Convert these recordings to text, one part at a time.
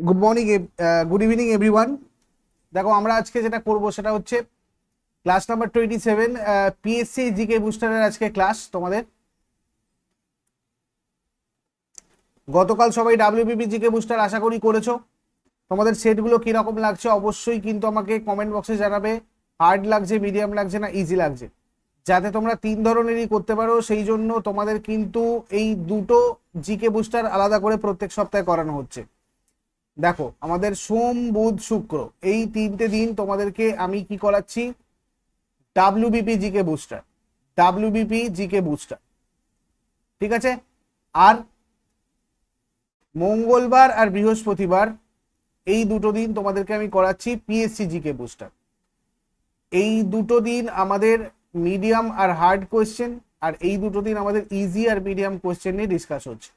Good morning good evening everyone দেখো, আমরা আজকে যেটা করব সেটা হচ্ছে class number twenty seven PSC GK বুস্টারের আজকে ক্লাস তোমাদের। গতকাল সবাই ডাব্লিউবিপি জিকে বুস্টার আশা করি করেছ। তোমাদের সেটগুলো কীরকম লাগছে অবশ্যই কিন্তু আমাকে কমেন্ট বক্সে জানাবে। হার্ড লাগছে মিডিয়াম লাগছে না ইজি লাগছে। যাতে তোমরা তিন ধরনেরই করতে পারো, সেই জন্য তোমাদের কিন্তু এই দুটো জিকে বুস্টার আলাদা করে প্রত্যেক সপ্তাহে করানো হচ্ছে। দেখো, আমাদের সোম, বুধ, শুক্র, এই তিনটে দিন তোমাদেরকে আমি কি করাচ্ছি? WBP GK booster WBP GK booster ঠিক আছে? আর মঙ্গলবার আর বৃহস্পতিবার এই দুটো দিন তোমাদেরকে আমি করাচ্ছি পিএসসি জিকে বুস্টার এই দুটো দিন আমাদের মিডিয়াম আর হার্ড কোয়েশ্চেন আর এই দুটো দিন আমাদের ইজি আর মিডিয়াম কোয়েশ্চেন নিয়ে ডিসকাস হচ্ছে।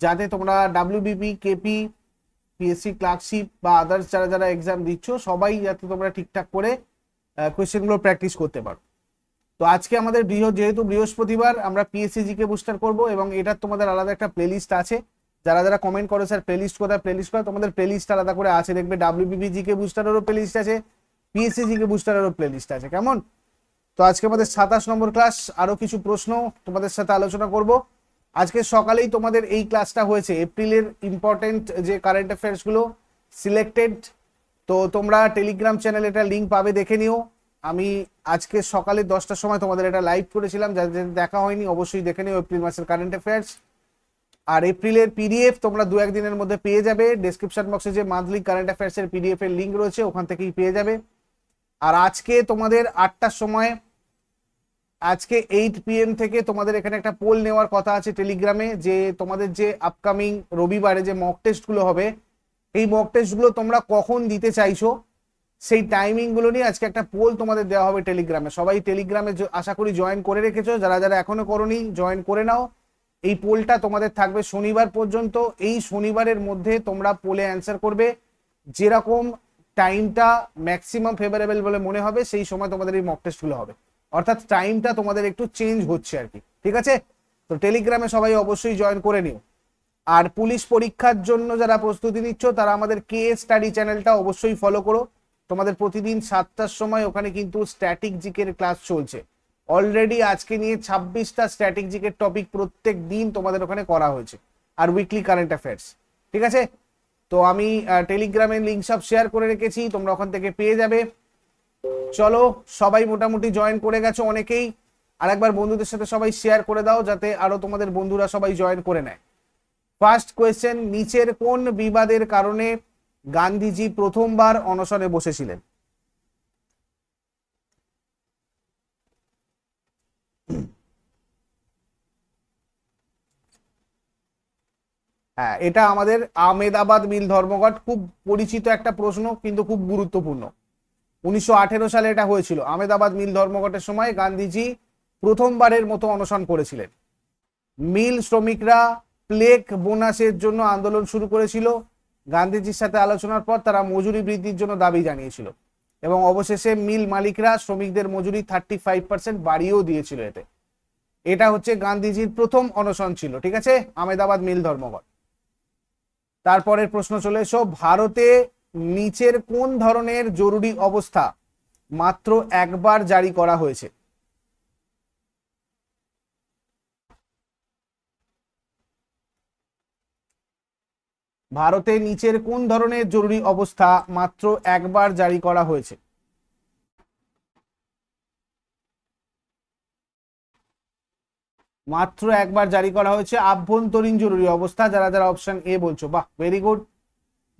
যাতে তোমরা ডাব্লিউবিপি কেপি পিএসসি ক্লার্কশিপ বা আদার্স যারা যারা এক্সাম দিচ্ছ, সবাই যাতে তোমরা ঠিকঠাক করে কোয়েশ্চেনগুলো প্র্যাকটিস করতে পারো। তো আজকে আমাদের বৃহ যেহেতু বৃহস্পতিবার, আমরা পিএসসি জিকে বুস্টার করব এবং এটার তোমাদের আলাদা একটা প্লেলিস্ট আছে। যারা যারা কমেন্ট করো, স্যার প্লে প্লেলিস্ট কোথায়? প্লেলিস্ট করে তোমাদের প্লেলিস্ট আলাদা করে আছে। দেখবে ডাব্লিউবিপি জিকে বুস্টারেরও প্লেলিস্ট আছে পিএসসি জিকে বুস্টারেরও প্লেলিস্ট আছে। কেমন? তো আজকে আমাদের সাতাশ নম্বর ক্লাস আরও কিছু প্রশ্ন তোমাদের সাথে আলোচনা করব। আজকে সকালেই তোমাদের এই ক্লাসটা হয়েছে। এপ্রিলের ইম্পর্টেন্ট যে কারেন্ট অ্যাফেয়ার্সগুলো সিলেক্টেড তো তোমরা টেলিগ্রাম চ্যানেলে এটা লিঙ্ক পাবে, দেখে নিও। আমি আজকে সকালে দশটার সময় তোমাদের এটা লাইভ করেছিলাম যাদের দেখা হয়নি, অবশ্যই দেখে নিও এপ্রিল মাসের কারেন্ট অ্যাফেয়ার্স আর এপ্রিলের পিডিএফ তোমরা দু একদিনের মধ্যে পেয়ে যাবে। ডেসক্রিপশন বক্সে যে মান্থলি কারেন্ট অ্যাফেয়ার্স এর পিডিএফ এর লিঙ্ক রয়েছে, ওখান থেকেই পেয়ে যাবে। আর আজকে তোমাদের আটটার সময় আজকে এইট পিএম থেকে তোমাদের এখানে একটা পোল নেওয়ার কথা আছে টেলিগ্রামে যে তোমাদের যে আপকামিং রবিবারে যে মক টেস্টগুলো হবে, এই মক টেস্টগুলো তোমরা কখন দিতে চাইছো, সেই টাইমিংগুলো নিয়ে আজকে একটা পোল তোমাদের দেওয়া হবে টেলিগ্রামে সবাই টেলিগ্রামে আশা করি জয়েন করে রেখেছো, যারা যারা এখনও করনি জয়েন করে নাও। এই পোলটা তোমাদের থাকবে শনিবার পর্যন্ত। এই শনিবারের মধ্যে তোমরা পোলে অ্যান্সার করবে। যেরকম টাইমটা ম্যাক্সিমাম ফেভারেবল বলে মনে হবে, সেই সময় তোমাদের এই মক টেস্টগুলো হবে। অর্থাৎ টাইমটা তোমাদের একটু চেঞ্জ হচ্ছে আর কি, ঠিক আছে? তো টেলিগ্রামে সবাই অবশ্যই জয়েন করে নিও। আর পুলিশ পরীক্ষার জন্য যারা প্রস্তুতি নিচ্ছ, তারা আমাদের কে স্টাডি চ্যানেলটা অবশ্যই ফলো করো। তোমাদের প্রতিদিন সাতটার সময় ওখানে কিন্তু স্ট্যাটিক জিকের ক্লাস চলছে। অলরেডি আজকে নিয়ে ছাব্বিশটা স্ট্যাটিক জিকের টপিক প্রত্যেক দিন তোমাদের ওখানে করা হয়েছে। আর উইকলি কারেন্ট অ্যাফেয়ার্স ঠিক আছে? তো আমি টেলিগ্রামের লিঙ্ক সব শেয়ার করে রেখেছি, তোমরা ওখান থেকে পেয়ে যাবে। চলো, সবাই মোটামুটি জয়েন করে গেছো অনেকেই। আর একবার বন্ধুদের সাথে সবাই শেয়ার করে দাও, যাতে আরও তোমাদের বন্ধুরা সবাই জয়েন করে নেয়। ফার্স্ট কোয়েশ্চেন নিচের কোন বিবাদের কারণে গান্ধীজি প্রথমবার অনশনে বসেছিলেন? হ্যাঁ এটা আমাদের আমেদাবাদ মিল ধর্মঘট খুব পরিচিত একটা প্রশ্ন, কিন্তু খুব গুরুত্বপূর্ণ। উনিশশো আঠেরো সালে এটা হয়েছিল। আমেদাবাদ মিল ধর্মঘটের সময় গান্ধীজি প্রথমবারের মতো অনশন করেছিলেন। মিল শ্রমিকরা প্লেক বোনাসের জন্য আন্দোলন শুরু করেছিল। গান্ধীজির সাথে আলোচনার পর তারা মজুরি বৃদ্ধির জন্য দাবি জানিয়েছিল এবং অবশেষে মিল মালিকরা শ্রমিকদের মজুরি থার্টি ফাইভ পার্সেন্ট বাড়িয়েও দিয়েছিল এতে। এটা হচ্ছে গান্ধীজির প্রথম অনশন ছিল, ঠিক আছে? আমেদাবাদ মিল ধর্মঘট। তারপরের প্রশ্ন চলে এসো, ভারতে নিচের কোন ধরনের জরুরি অবস্থা? মাত্র একবার জারি করা হয়েছে। ভারতে নিচের কোন ধরনের জরুরি অবস্থা? মাত্র একবার জারি করা হয়েছে। মাত্র একবার জারি করা হয়েছে। আভ্যন্তরীণ জরুরি অবস্থা। যারা যারা অপশন এ বলছো, বাহ ভেরি গুড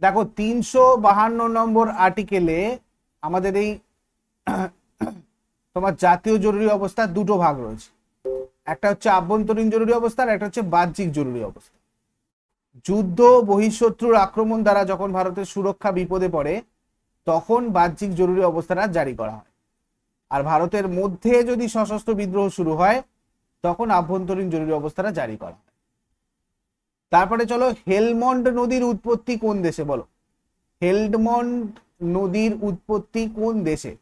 দেখো, তিনশো বাহান্ন নম্বর আর্টিকেলে আমাদের এই তোমার জাতীয় জরুরি অবস্থা দুটো ভাগ রয়েছে। একটা হচ্ছে আভ্যন্তরীণ জরুরি অবস্থা একটা হচ্ছে বাহ্যিক জরুরি অবস্থা। যুদ্ধ, বহিঃশত্রুর আক্রমণ দ্বারা যখন ভারতের সুরক্ষা বিপদে পড়ে, তখন বাহ্যিক জরুরি অবস্থাটা জারি করা হয়। আর ভারতের মধ্যে যদি সশস্ত্র বিদ্রোহ শুরু হয়, তখন আভ্যন্তরীণ জরুরি অবস্থাটা জারি করা তারপরে চলো হেলমন্ড নদীর উৎপত্তি কোন দেশে বলো? হেলমন্ড নদীর উৎপত্তি কোন দেশে?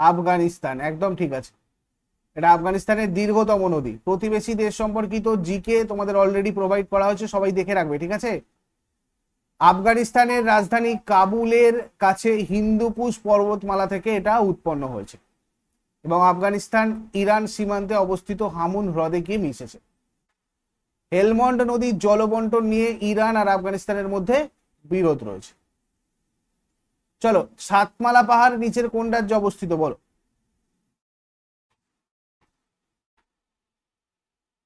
আফগানিস্তান, একদম ঠিক আছে। এটা আফগানিস্তানের দীর্ঘতম নদী। প্রতিবেশী দেশ সম্পর্কিত জিকে তোমাদের অলরেডি প্রোভাইড করা হয়েছে, সবাই দেখে রাখবে, ঠিক আছে? আফগানিস্তানের রাজধানী কাবুলের কাছে হিন্দুকুশ পর্বতমালা থেকে এটা উৎপন্ন হয়েছে। এবং আফগানিস্তান ইরান সীমান্তে অবস্থিত হামুন হ্রদে গিয়ে মিশেছে। হেলমন্ড নদীর জলবন্টন নিয়ে ইরান আর আফগানিস্তানের মধ্যে বিরোধ রয়েছে। চলো, সাতমালা পাহাড় নিচের কোন রাজ্যে অবস্থিত বলো?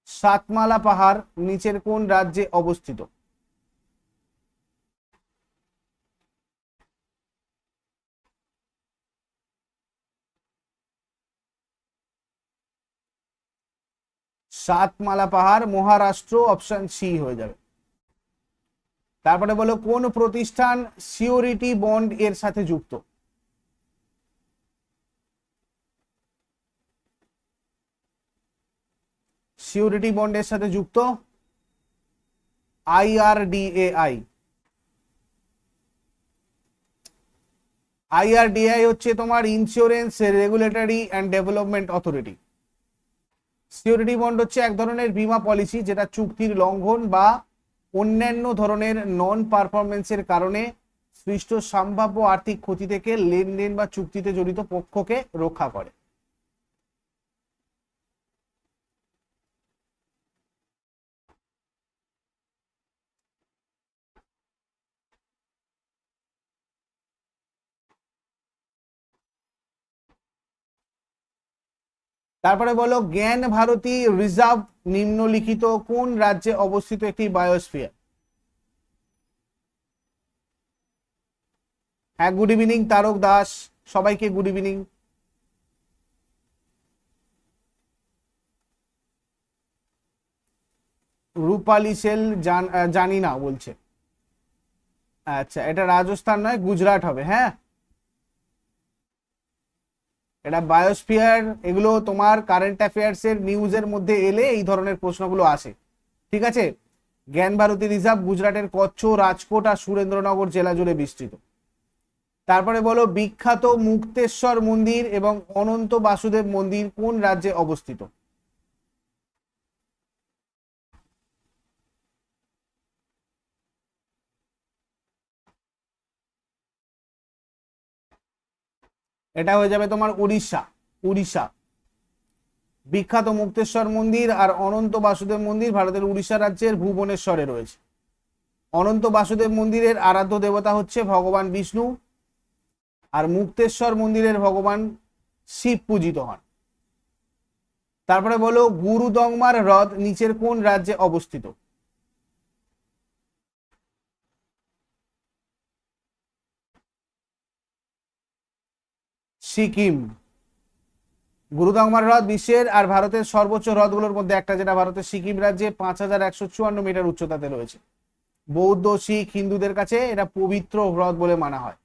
সাতমালা পাহাড় নিচের কোন রাজ্যে অবস্থিত? সাতমালা পাহাড়, মহারাষ্ট্র অপশন সি হয়ে যাবে। তারপরে বলো, কোন প্রতিষ্ঠান সিওরিটি বন্ড এর সাথে যুক্ত? সিওরিটি বন্ডের সাথে যুক্ত আইআরডিএআই আইআরডিআই হচ্ছে তোমার insurance regulatory and development authority surety bond হচ্ছে এক ধরনের বিমা পলিসি যেটা চুক্তির লঙ্ঘন বা অন্যান্য ধরনের নন পারফরমেন্সের কারণে সৃষ্ট সম্ভাব্য আর্থিক ক্ষতি থেকে লেনদেন বা চুক্তিতে জড়িত পক্ষকে রক্ষা করে। তারপরে বলো, জ্ঞান ভারতী রিজার্ভ নিম্নলিখিত কোন রাজ্যে অবস্থিত একটি বায়োস্ফিয়ার হ্যাঁ গুড ইভিনিং তারক দাস। সবাইকে গুড ইভিনিং রূপালী সেল জানি না বলছে। আচ্ছা এটা রাজস্থান নয়, গুজরাট হবে হ্যাঁ? এটা বায়োস্ফিয়ার এগুলো তোমার কারেন্ট অ্যাফেয়ার্সের নিউজের মধ্যে এলে এই ধরনের প্রশ্নগুলো আসে। ঠিক আছে? জ্ঞান ভারতী রিজার্ভ, গুজরাটের কচ্ছ, রাজকোট আর সুরেন্দ্রনগর জেলা জুড়ে বিস্তৃত। তারপরে বলো, বিখ্যাত মুক্তেশ্বর মন্দির এবং অনন্ত বাসুদেব মন্দির কোন রাজ্যে অবস্থিত? এটা হয়ে যাবে তোমার উড়িষ্যা উড়িষ্যা। বিখ্যাত মুক্তেশ্বর মন্দির আর অনন্ত বাসুদেব মন্দির ভারতের উড়িষ্যা রাজ্যের ভুবনেশ্বরে রয়েছে। অনন্ত বাসুদেব মন্দিরের আরাধ্য দেবতা হচ্ছে ভগবান বিষ্ণু আর মুক্তেশ্বর মন্দিরের ভগবান শিব পূজিত হন। তারপরে বলো গুরুদংমার হ্রদ নিচের কোন রাজ্যে অবস্থিত? সিকিম। গুরুদংমার হ্রদ বিশ্বের আর ভারতের সর্বোচ্চ হ্রদগুলোর মধ্যে একটা, যেটা ভারতের সিকিম রাজ্যে পাঁচ হাজার একশো চুয়ান্ন মিটার উচ্চতাতে রয়েছে। বৌদ্ধ, শিখ, হিন্দুদের কাছে এটা পবিত্র হ্রদ বলে মানা হয়।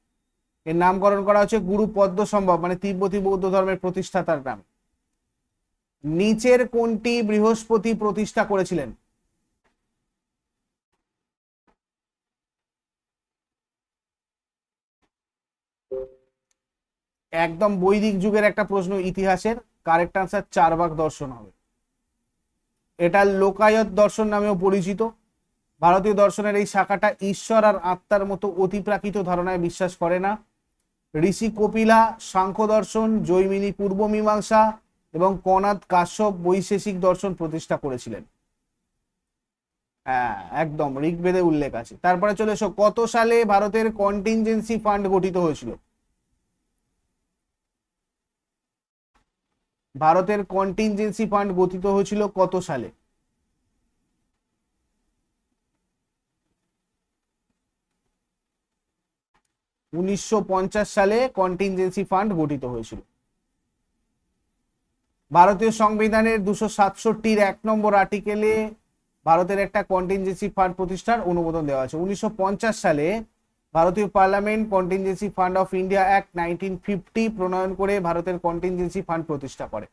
এর নামকরণ করা হচ্ছে গুরু পদ্ম সম্ভব মানে তিব্বতী বৌদ্ধ ধর্মের প্রতিষ্ঠাতার নাম। নিচের কোনটি বৃহস্পতি প্রতিষ্ঠা করেছিলেন? একদম বৈদিক যুগের একটা প্রশ্ন, ইতিহাসের কারেক্ট আনসার চার ভাগ দর্শন হবে। এটা লোকায়ত দর্শন নামেও পরিচিত। ভারতীয় দর্শনের এই শাখাটা ঈশ্বর আর আত্মার মতো অতিপ্রাকৃত ধারণায় বিশ্বাস করে না। ঋষি কপিলা, সাংখ্য দর্শন, জৈমিনী পূর্ব মীমাংসা এবং কনাদ কাশ্যপ বৈশেষিক দর্শন প্রতিষ্ঠা করেছিলেন। হ্যাঁ একদম ঋগ্বেদে উল্লেখ আছে। তারপরে চলে এসো, কত সালে ভারতের কন্টিনজেন্সি ফান্ড গঠিত হয়েছিল? ভারতের কন্টিনজেন্সি ফান্ড গঠিত হয়েছিল কত সালে? উনিশশো পঞ্চাশ সালে কন্টিনজেন্সি ফান্ড গঠিত হয়েছিল। ভারতীয় সংবিধানের দুশো সাতষট্টির এক নম্বর আর্টিকেলে ভারতের একটা কন্টিনজেন্সি ফান্ড প্রতিষ্ঠার অনুমোদন দেওয়া আছে। উনিশশো পঞ্চাশ সালে ভারতীয় parliament contingency fund of India act nineteen fifty প্রণয়ন করে ভারতের কন্টিনজেন্সি ফান্ড প্রতিষ্ঠা করে।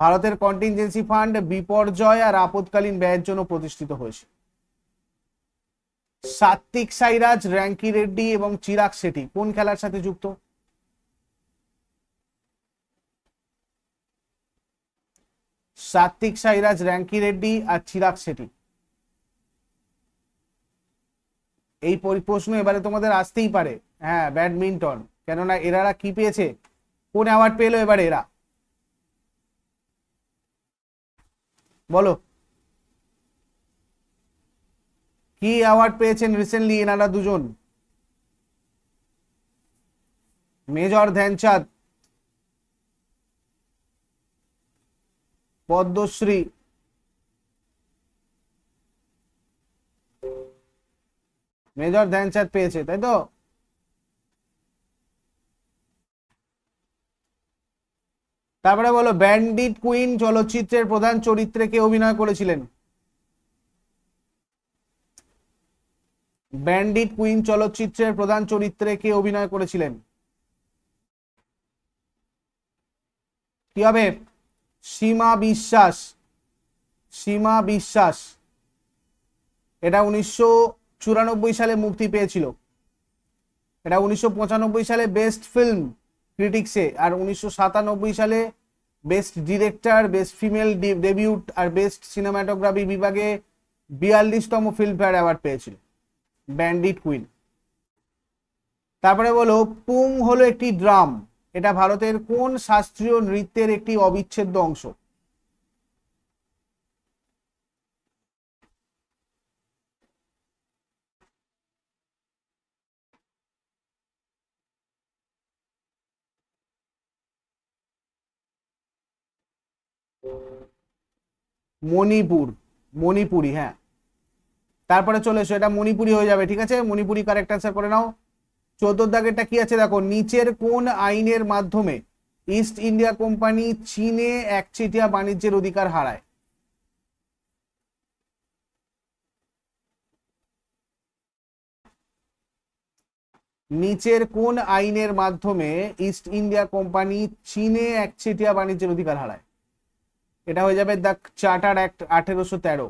ভারতের কন্টিনজেন্সি ফান্ড বিপর্যয় আর আপদকালীন ব্যয়ের জন্য প্রতিষ্ঠিত হয়েছে। সাত্বিক সাইরাজ, র্যাঙ্কি রেড্ডি এবং চিরাগ শেঠি কোন খেলার সাথে যুক্ত? সাত্বিক সাইরাজ, র্যাঙ্কি রেড্ডি আর চিরাগ শেঠি। এই পরি- প্রশ্ন এবারে তোমাদের আসতেই পারে। হ্যাঁ ব্যাডমিন্টন। কেননা এরারা কি পেয়েছে? কোন অ্যাওয়ার্ড পেল এবারে এরা? বলো। কি অ্যাওয়ার্ড পেয়েছেন রিসেন্টলি এনারা দুজন? মেজর ধ্যানচাঁদ, পদ্মশ্রী মেজর ধ্যানচাঁদ পেয়েছে, তাই তো? তারপরে বলো, ব্যান্ডিট কুইন চলচ্চিত্রের প্রধান চরিত্রে কে অভিনয় করেছিলেন? ব্যান্ডিট কুইন চলচ্চিত্রের প্রধান চরিত্রে কে অভিনয় করেছিলেন? কি হবে? সীমা বিশ্বাস। সীমা বিশ্বাস। এটা উনিশশো চুরানব্বই সালে মুক্তি পেয়েছিল। এটা উনিশশো পঁচানব্বই সালে বেস্ট ফিল্ম ক্রিটিক্সে আর উনিশশো সাতানব্বই সালে best director, best female debut আর বেস্ট সিনেমাটোগ্রাফি বিভাগে বিয়াল্লিশতম ফিল্মফেয়ার অ্যাওয়ার্ড পেয়েছিল, ব্যান্ডিট কুইন। তারপরে বলো, পুং হলো একটি ড্রাম। এটা ভারতের কোন শাস্ত্রীয় নৃত্যের একটি অবিচ্ছেদ্য অংশ? মণিপুর, মণিপুরি হ্যাঁ। তারপরে চলে এসো, এটা মণিপুরি হয়ে যাবে, ঠিক আছে? মণিপুরি কারেক্ট অ্যান্সার করে নাও। চোদ্দ দাগেরটা কি আছে? দেখো, নিচের কোন আইনের মাধ্যমে ইস্ট ইন্ডিয়া কোম্পানি চীনে একচেটিয়া বাণিজ্যের অধিকার হারায়? নিচের কোন আইনের মাধ্যমে ইস্ট ইন্ডিয়া কোম্পানি চীনে একচেটিয়া বাণিজ্যের অধিকার হারায়? এটা হয়ে যাবে দ্য চার্টার অ্যাক্ট আঠেরোশো তেরো।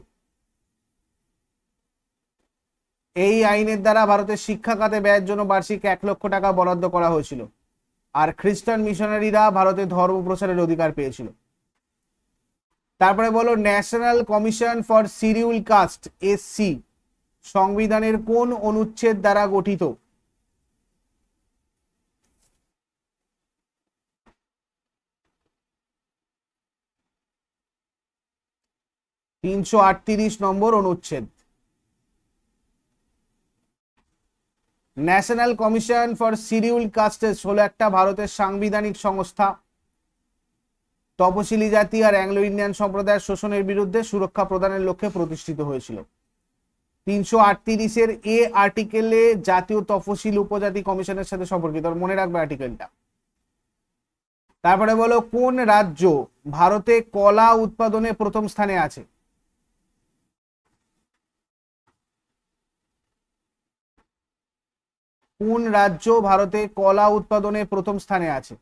এই আইনের দ্বারা ভারতের শিক্ষা খাতে ব্যয়ের জন্য বার্ষিক এক লক্ষ টাকা বরাদ্দ করা হয়েছিল। আর খ্রিস্টান মিশনারিরা ভারতে ধর্ম প্রচারের অধিকার পেয়েছিল। তারপরে বলো, ন্যাশনাল কমিশন ফর সিরিউল কাস্ট এসসি সংবিধানের কোন অনুচ্ছেদ দ্বারা গঠিত? তিনশো আটত্রিশ নম্বর অনুচ্ছেদ। ন্যাশনাল কমিশন ফর সিরিউল কাস্টেস হলো একটা ভারতের সাংবিধানিক সংস্থা। তপশিলি জাতি আর অ্যাংলো ইন্ডিয়ান সম্প্রদায়ের শোষণের বিরুদ্ধে সুরক্ষা প্রদানের লক্ষ্যে প্রতিষ্ঠিত হয়েছিল। তিনশো আটত্রিশের এ আর্টিকেলে জাতীয় তফসিল উপজাতি কমিশনের সাথে সম্পর্কিত মনে রাখবে আর্টিকেলটা। তারপরে বলো, কোন রাজ্য ভারতে কলা উৎপাদনে প্রথম স্থানে আছে? কোন রাজ্য ভারতে কলা উৎপাদনে প্রথম স্থানে আছে?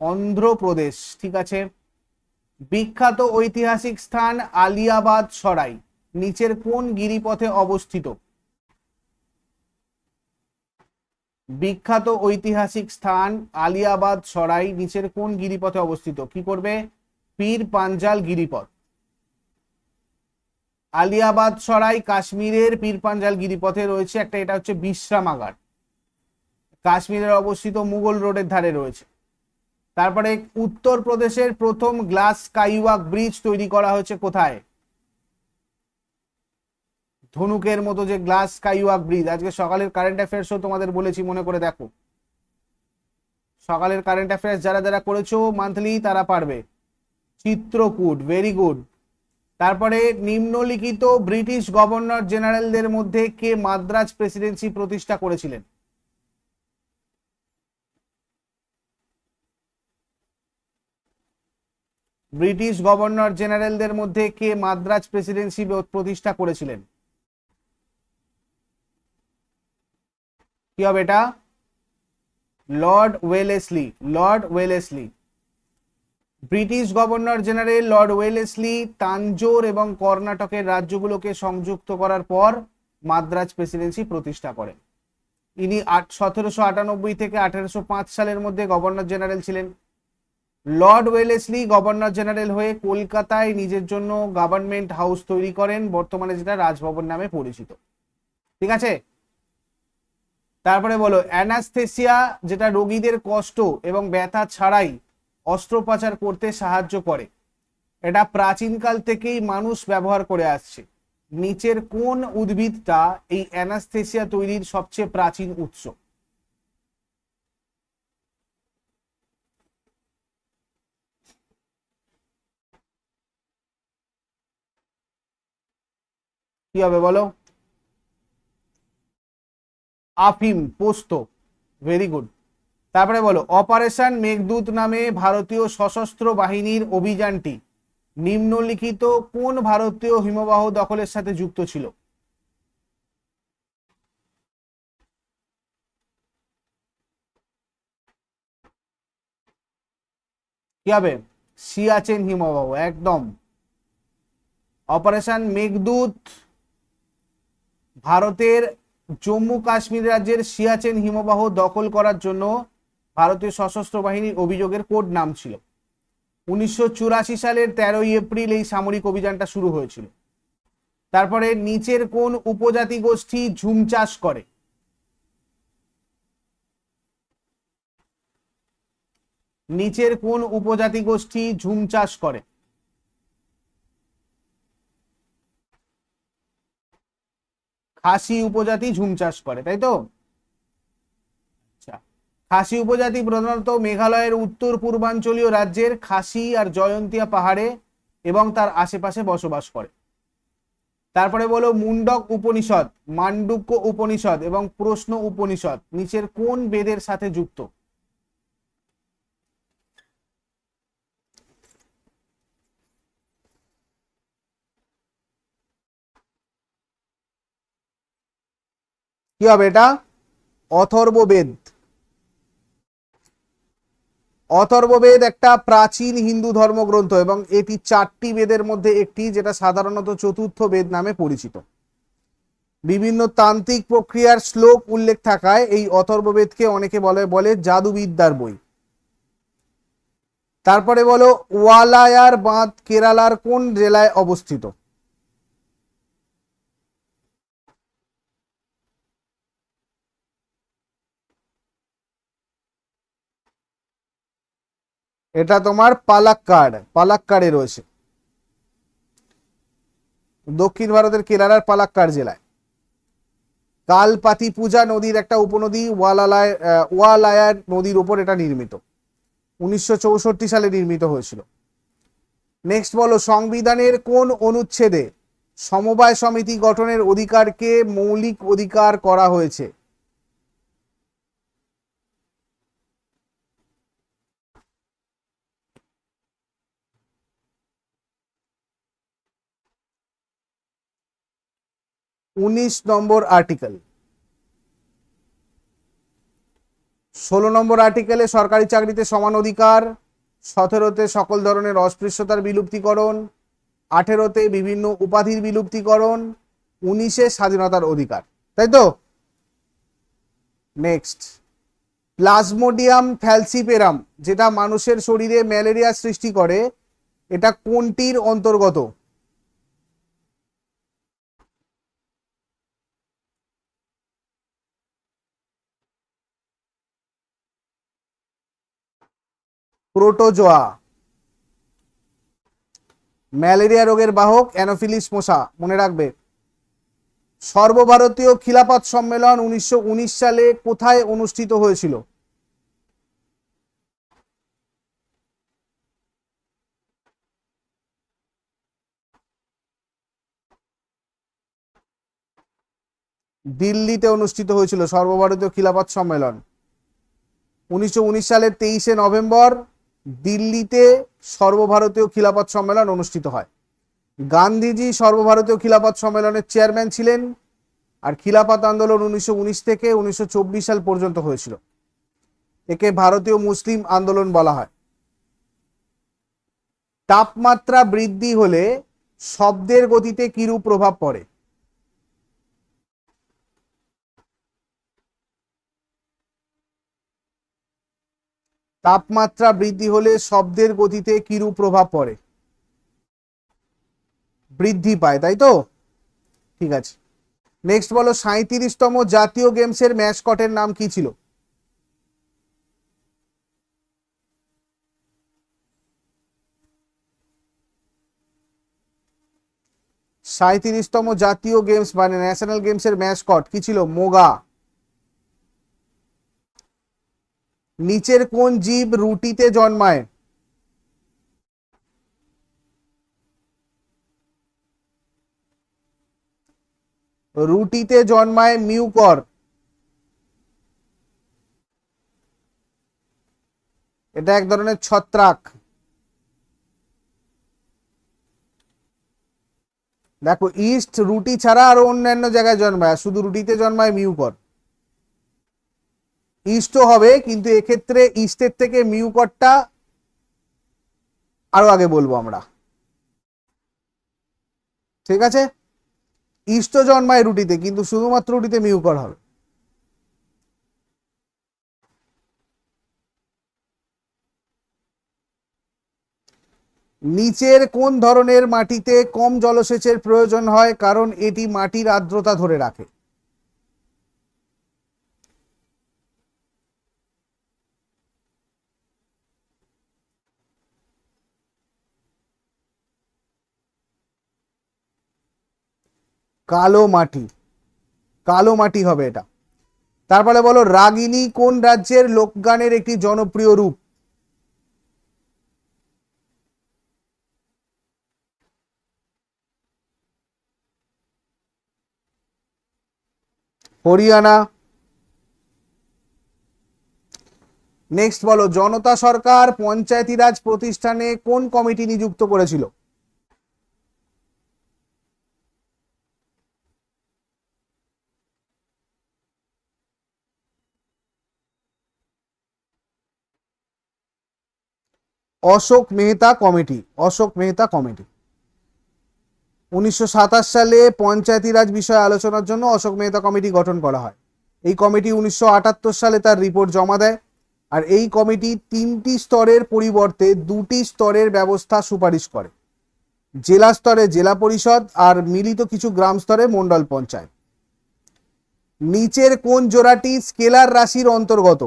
অন্ধ্রপ্রদেশ, ঠিক আছে? বিখ্যাত ঐতিহাসিক স্থান আলিয়াবাদ সরাই, নিচের কোন গিরিপথে অবস্থিত? বিখ্যাত ঐতিহাসিক স্থান আলিয়াবাদ সরাই, নিচের কোন গিরিপথে অবস্থিত? কি করবে? পীর পাঞ্জাল গিরিপথ। আলিয়াবাদ সরাই কাশ্মীরের পীরপাঞ্জাল গিরিপথে রয়েছে একটা, এটা হচ্ছে বিশ্রামাগার। কাশ্মীরের অবস্থিত মুঘল রোডের ধারে রয়েছে। তারপরে উত্তরপ্রদেশের প্রথম গ্লাস কাইওয়াক ব্রিজ তৈরি করা হয়েছে কোথায়? ধনুকের মতো যে গ্লাস কাইওয়াক ব্রিজ। আজকে সকালের কারেন্ট অ্যাফেয়ার্সও তোমাদের বলেছি, মনে করে দেখো। সকালের কারেন্ট অ্যাফেয়ার্স যারা যারা করেছ মান্থলি তারা পারবে। চিত্রকূট ভেরি গুড তারপরে নিম্নলিখিত ব্রিটিশ গভর্নর জেনারেলদের মধ্যে কে মাদ্রাজ প্রেসিডেন্সি প্রতিষ্ঠা করেছিলেন? ব্রিটিশ গভর্নর জেনারেলদের মধ্যে কে মাদ্রাজ প্রেসিডেন্সি প্রতিষ্ঠা করেছিলেন? কি হবে এটা? Lord Wellesley Lord Wellesley. British governor general Lord Wellesley Tanjore এবং কর্ণাটকের রাজ্যগুলোকে সংযুক্ত করার পর মাদ্রাজ প্রেসিডেন্সি প্রতিষ্ঠা করেন। ইনি আট সতেরোশো আটানব্বই থেকে আঠেরোশো পাঁচ সালের মধ্যে গভর্নর জেনারেল ছিলেন। লর্ড ওয়েলেসলি গভর্নর জেনারেল হয়ে কলকাতায় নিজের জন্য গভর্নমেন্ট হাউস তৈরি করেন, বর্তমানে যেটা রাজভবন নামে পরিচিত। ঠিক আছে? তারপরে বলো, অ্যানাস্থেসিয়া, যেটা রোগীদের কষ্ট এবং ব্যথা ছাড়াই অস্ত্রোপচার করতে সাহায্য করে। এটা প্রাচীনকাল থেকেই মানুষ ব্যবহার করে আসছে। নিচের কোন উদ্ভিদটা এই অ্যানাস্থেসিয়া তৈরির সবচেয়ে প্রাচীন উৎস? কি হবে বলো? আফিম, পোস্ত ভেরি গুড তারপরে বলো, অপারেশন মেঘদূত নামে ভারতীয় সশস্ত্র বাহিনীর অভিযানটি নিম্নলিখিত কোন ভারতীয় হিমবাহ দখলের সাথে যুক্ত ছিল? কি হবে? সিয়াচেন হিমবাহ, একদম। অপারেশন মেঘদূত ভারতের জম্মু কাশ্মীর রাজ্যের সিয়াচেন হিমবাহ দখল করার জন্য ভারতীয় সশস্ত্র বাহিনীর অভিযোগের কোড নাম ছিল। উনিশশো চুরাশি সালের তেরোই এপ্রিল এই সামরিক অভিযানটা শুরু হয়েছিল। তারপরে নিচের কোন উপজাতি গোষ্ঠী ঝুম চাষ করে? নিচের কোন উপজাতি গোষ্ঠী ঝুম চাষ করে? খাসি উপজাতি ঝুম চাষ করে, তাই তো? খাসি উপজাতি প্রধানত মেঘালয়ের উত্তর পূর্বাঞ্চলীয় রাজ্যের খাসি আর জয়ন্তিয়া পাহাড়ে এবং তার আশেপাশে বসবাস করে। তারপরে বলো মুন্ডক উপনিষদ, মান্ডুক্য উপনিষদ এবং প্রশ্ন উপনিষদ, নিচের কোন বেদের সাথে যুক্ত? কি হবে এটা? অথর্ববেদ। অথর্ববেদ একটা প্রাচীন হিন্দু ধর্মগ্রন্থ এবং এটি চারটি বেদের মধ্যে একটি, যেটা সাধারণত চতুর্থ বেদ নামে পরিচিত। বিভিন্ন তান্ত্রিক প্রক্রিয়ার শ্লোক উল্লেখ থাকায় এই অথর্ববেদকে অনেকে বলে বলে জাদুবিদ্যার বই। তারপরে বলো, ওয়ালায়ার বাঁধ কেরালার কোন জেলায় অবস্থিত? এটা তোমার পালাক্কাড়, পালাক্কাড়ে রয়েছে। দক্ষিণ ভারতের কেরালার পালাক্কাড় জেলায়। কালপাতি পূজা নদীর একটা উপনদী, ওয়ালালায় ওয়ালায়ার নদীর উপর এটা নির্মিত। উনিশশো চৌষট্টি সালে নির্মিত হয়েছিল। নেক্সট বলো, সংবিধানের কোন অনুচ্ছেদে সমবায় সমিতি গঠনের অধিকারকে মৌলিক অধিকার করা হয়েছে? উনিশ নম্বর আর্টিকেল ষোলো নম্বর আর্টিকেলে সরকারি চাকরিতে সমান অধিকার, সতেরোতে সকল ধরনের অস্পৃশ্যতার বিলুপ্তিকরণ, আঠেরোতে বিভিন্ন উপাধির বিলুপ্তিকরণ, উনিশে স্বাধীনতার অধিকার। তাই তো? নেক্সট প্লাজমোডিয়াম ফ্যালসিপেরাম, যেটা মানুষের শরীরে ম্যালেরিয়া সৃষ্টি করে, এটা কোনটির অন্তর্গত? প্রোটোজোয়া। ম্যালেরিয়া রোগের বাহক অ্যানোফিলিস মশা, মনে রাখবে। সর্বভারতীয় খিলাফত সম্মেলন উনিশশো উনিশ সালে কোথায় অনুষ্ঠিত হয়েছিল? দিল্লিতে অনুষ্ঠিত হয়েছিল সর্বভারতীয় খিলাফত সম্মেলন। উনিশশো উনিশ সালের তেইশে নভেম্বর দিল্লিতে সর্বভারতীয় খিলাফত সম্মেলন অনুষ্ঠিত হয়। গান্ধীজি সর্বভারতীয় খিলাফত সম্মেলনের চেয়ারম্যান ছিলেন আর খিলাফত আন্দোলন উনিশশো উনিশ থেকে উনিশশো চব্বিশ সাল পর্যন্ত হয়েছিল। একে ভারতীয় মুসলিম আন্দোলন বলা হয়। তাপমাত্রা বৃদ্ধি হলে শব্দের গতিতে কিরূপ প্রভাব পড়ে? তাপমাত্রা বৃদ্ধি হলে শব্দের গতিতে কিরূপ প্রভাব পড়ে? বৃদ্ধি পায়, তাই তো? ঠিক আছে। নেক্সট বলো সাঁত্রিশতম জাতীয় গেমসের ম্যাসকটের নাম কি ছিল? সাঁত্রিশতম জাতীয় গেমস মানে ন্যাশনাল গেমসের ম্যাসকট কি ছিল? মোগা। নিচের কোন জীব রুটিতে জন্মায়? রুটিতে জন্মায় মিউকর। এটা এক ধরনের ছত্রাক। দেখো, ইস্ট রুটি ছাড়া আরও অন্যান্য জায়গায় জন্মায় শুধু রুটিতে জন্মায় মিউকর। ইস্টও হবে, কিন্তু এক্ষেত্রে ইস্টের থেকে মিউকরটা আরও আগে বলব আমরা। ঠিক আছে? ইষ্ট জন্মায় রুটিতে, কিন্তু শুধুমাত্র রুটিতে মিউকর হবে। নিচের কোন ধরনের মাটিতে কম জলসেচের প্রয়োজন হয়? কারণ এটি মাটির আর্দ্রতা ধরে রাখে। কালো মাটি। কালো মাটি হবে এটা। তারপরে বলো, রাগিনী কোন রাজ্যের লোকগানের একটি জনপ্রিয় রূপ? হরিয়ানা। নেক্সট বলো, জনতা সরকার পঞ্চায়েতি রাজ প্রতিষ্ঠানে কোন কমিটি নিযুক্ত করেছিল? Ashok Mehta committee, Ashok Mehta committee. উনিশশো সাতাশ সালে পঞ্চায়েতি রাজ বিষয়ে আলোচনার জন্য অশোক মেহতা কমিটি গঠন করা হয়। এই কমিটি উনিশশো আটাত্তর সালে তার রিপোর্ট জমা দেয় আর এই কমিটি তিনটি স্তরের পরিবর্তে দুটি স্তরের ব্যবস্থা সুপারিশ করে। জেলা স্তরে জেলা পরিষদ আর মিলিত কিছু গ্রাম স্তরে মন্ডল পঞ্চায়েত। নিচের কোন জোড়াটি স্কেলার রাশির অন্তর্গত?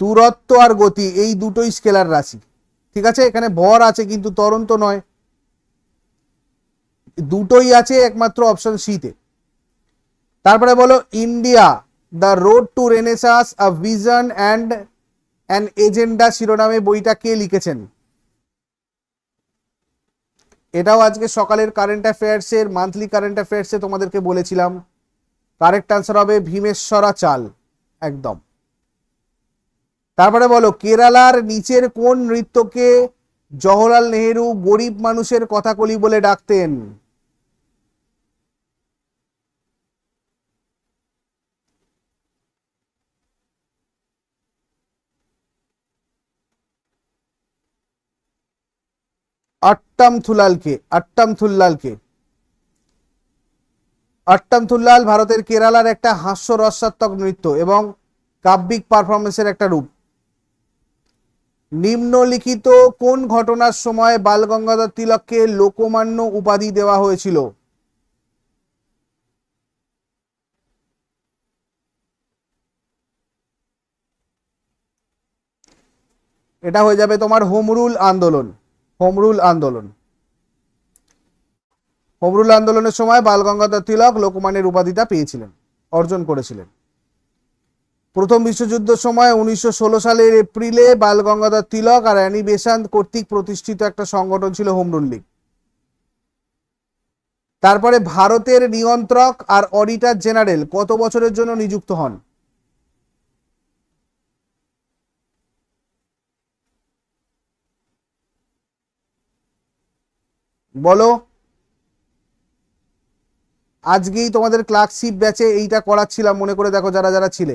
দূরত্ব আর গতি, এই দুটোই স্কেলার রাশি। ঠিক আছে? এখানে ভর আছে কিন্তু তরন্ত নয়। দুটোই আছে একমাত্র অপশন সিতে তারপরে বলো India the road to renaissance a vision and an agenda শিরোনামে বইটা কে লিখেছেন? এটাও আজকে সকালের কারেন্ট অ্যাফেয়ার্সের মান্থলি কারেন্ট অ্যাফেয়ার্সে তোমাদেরকে বলেছিলাম। কারেক্ট আনসার হবে ভীমেশ্বরা চাল, একদম। তারপরে বলো, কেরালার নিচের কোন নৃত্যকে জওহরলাল নেহেরু গরিব মানুষের কথাকলি বলে ডাকতেন? আট্টাম থুলালকে আট্টাম থুল্লালকে আট্টাম থুল্লাল ভারতের কেরালার একটা হাস্যরসাত্মক নৃত্য এবং কাব্যিক পারফরমেন্সের একটা রূপ। নিম্নলিখিত কোন ঘটনার সময় বালগঙ্গাধর তিলককে লোকমান্য উপাধি দেওয়া হয়েছিল? এটা হয়ে যাবে তোমার হোমরুল আন্দোলন হোমরুল আন্দোলন। হোমরুল আন্দোলনের সময় বালগঙ্গাধর তিলক লোকমান্যের উপাধিটা পেয়েছিলেন, অর্জন করেছিলেন। প্রথম বিশ্বযুদ্ধের সময় উনিশশো ষোলো সালের এপ্রিলে বাল গঙ্গাধর তিলক আর অ্যানি বেসান্ত কর্তৃক প্রতিষ্ঠিত একটা সংগঠন ছিল হোমরুল লীগ। তারপরে ভারতের নিয়ন্ত্রক আর অডিটর জেনারেল কত বছরের জন্য নিযুক্ত হন? বলো। আজকেই তোমাদের ক্লার্কশিপ ব্যাচে এইটা করাচ্ছিলাম, মনে করে দেখো যারা যারা ছিলে।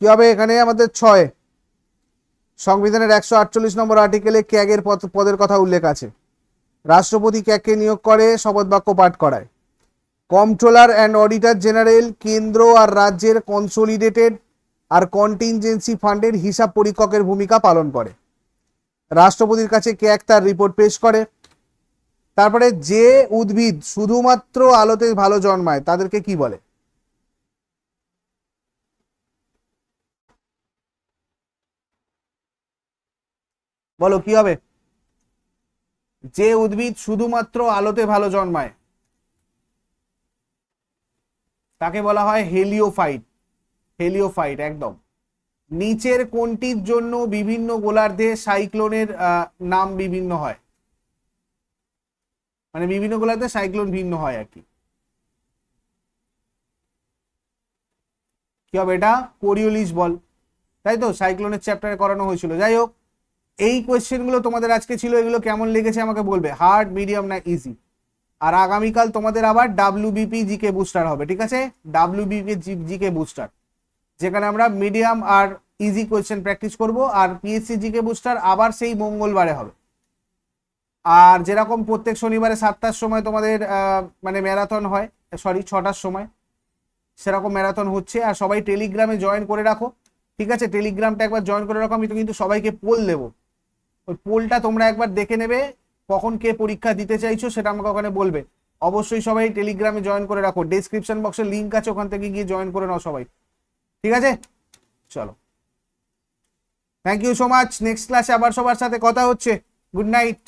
কি হবে এখানে আমাদের ছয়? সংবিধানের একশো আটচল্লিশ নম্বর আর্টিকেলে ক্যাগের পদ- পদের কথা উল্লেখ আছে। রাষ্ট্রপতি ক্যাগকে নিয়োগ করে, শপথ বাক্য পাঠ করায়। কন্ট্রোলার অ্যান্ড অডিটর জেনারেল কেন্দ্র আর রাজ্যের কনসোলিডেটেড আর কন্টিনজেন্সি ফান্ডের হিসাব পরীক্ষকের ভূমিকা পালন করে। রাষ্ট্রপতির কাছে ক্যাগ তার রিপোর্ট পেশ করে। তারপরে যে উদ্ভিদ শুধুমাত্র আলোতে ভালো জন্মায়, তাদেরকে কি বলে? বলো, কি হবে? যে উদ্ভিদ শুধুমাত্র আলোতে ভালো জন্মায়, তাকে বলা হয় হেলিওফাইট হেলিওফাইট, একদম। নিচের কোনটির জন্য বিভিন্ন গোলার্ধে সাইক্লোনের নাম বিভিন্ন হয়? মানে বিভিন্ন গোলার্ধে সাইক্লোন ভিন্ন হয় আর কি। কি হবে এটা? কোরিওলিস বল। তাই তো? সাইক্লোনের চ্যাপ্টারে করানো হয়েছিল। যাই হোক এই কোয়েশ্চেনগুলো তোমাদের আজকে ছিল, এগুলো কেমন লেগেছে আমাকে বলবে। হার্ড মিডিয়াম না ইজি আর আগামীকাল তোমাদের আবার ডাব্লিউবিপি জিকে বুস্টার হবে, ঠিক আছে? ডাব্লিউবিপি জিকে বুস্টার যেখানে আমরা মিডিয়াম আর ইজি কোয়েশ্চেন প্র্যাকটিস করব, আর পিএসসি জিকে বুস্টার আবার সেই মঙ্গলবারে হবে। আর যেরকম প্রত্যেক শনিবারে সাতটার সময় তোমাদের মানে ম্যারাথন হয় সরি ছটার সময়, সেরকম ম্যারাথন হচ্ছে। আর সবাই টেলিগ্রামে জয়েন করে রাখো, ঠিক আছে? টেলিগ্রামটা একবার জয়েন করে রাখো, আমি তো কিন্তু সবাইকে পোল দেবো। ওই পোলটা তোমরা একবার দেখে নেবে কখন কে পরীক্ষা দিতে চাইছো সেটা আমাকে ওখানে বলবে। অবশ্যই সবাই টেলিগ্রামে জয়েন করে রাখো। ডিসক্রিপশন বক্সে লিঙ্ক আছে ওখান থেকে গিয়ে জয়েন করে নাও সবাই। ঠিক আছে? চলো। Thank you so much next ক্লাসে আবার সবার সাথে কথা হচ্ছে। Good night